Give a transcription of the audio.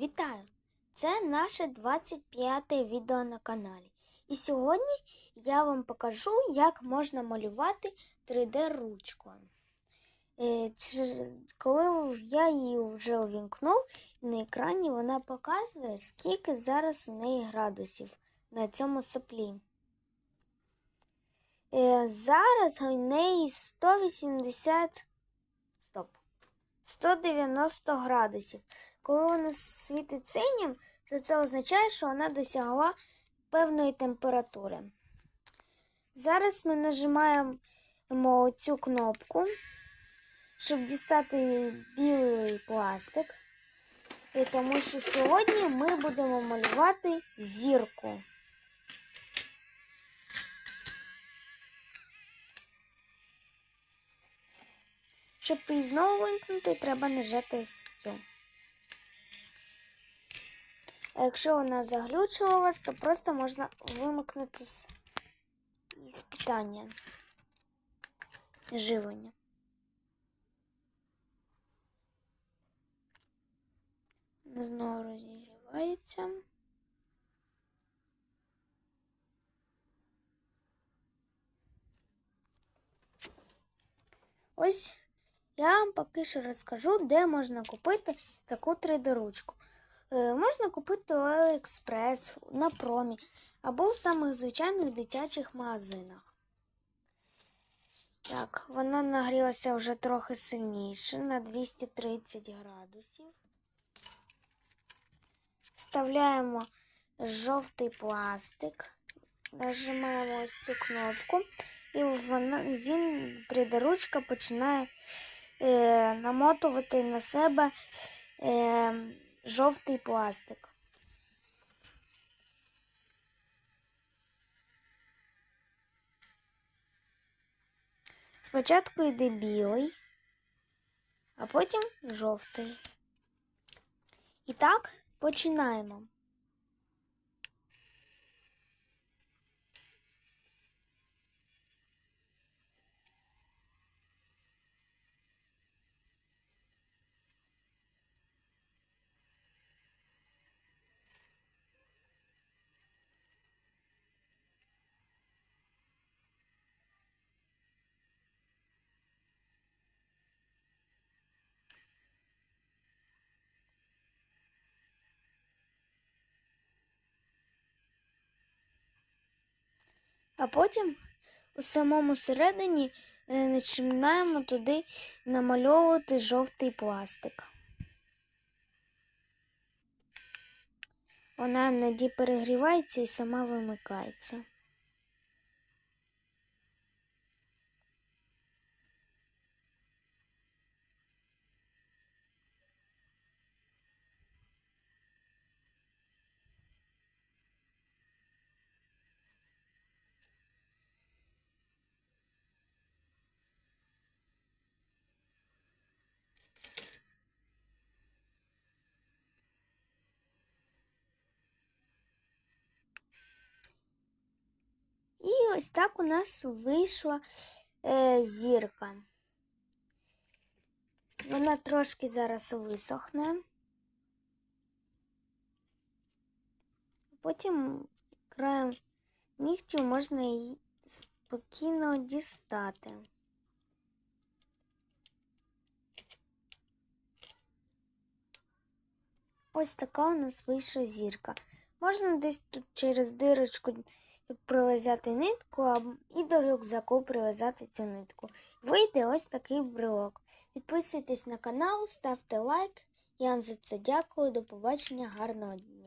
Вітаю! Це наше 25 відео на каналі. І сьогодні я вам покажу, як можна малювати 3D ручкою. Е, Коли я її вже увімкнув, на екрані вона показує, скільки зараз у неї градусів на цьому соплі. Е, Зараз у неї 180. Стоп. 190 градусів. Коли вона світить синім, то це означає, що вона досягла певної температури. Зараз ми нажимаємо цю кнопку, щоб дістати білий пластик. І тому що сьогодні ми будемо малювати зірку. Щоб її знову вимкнути, треба нажати ось цю. А якщо вона заглючила вас, то просто можна вимикнути з, із питання живлення. Знову розігрівається. Ось я вам поки що розкажу, де можна купити таку 3D-ручку. Е, можна купити у Aliexpress, на промі або в самих звичайних дитячих магазинах. Так, вона нагрілася вже трохи сильніше на 230 градусів. Вставляємо жовтий пластик, нажимаємо ось цю кнопку, і вона, він 3D-ручка починає е, намотувати на себе е, жовтий пластик. Спочатку йде білий, а потім жовтий. І так починаємо. А потім у самому середині е, починаємо туди намальовувати жовтий пластик. Вона іноді перегрівається і сама вимикається. Ось так у нас вийшла е, зірка. Вона трошки зараз висохне. Потім краєм нігтю можна її спокійно дістати. Ось така у нас вийшла зірка. Можна десь тут через дирочку прив'язати нитку і до рюкзаку прив'язати цю нитку. Вийде ось такий брелок. Підписуйтесь на канал, ставте лайк. Я вам за це дякую. До побачення, гарного дня.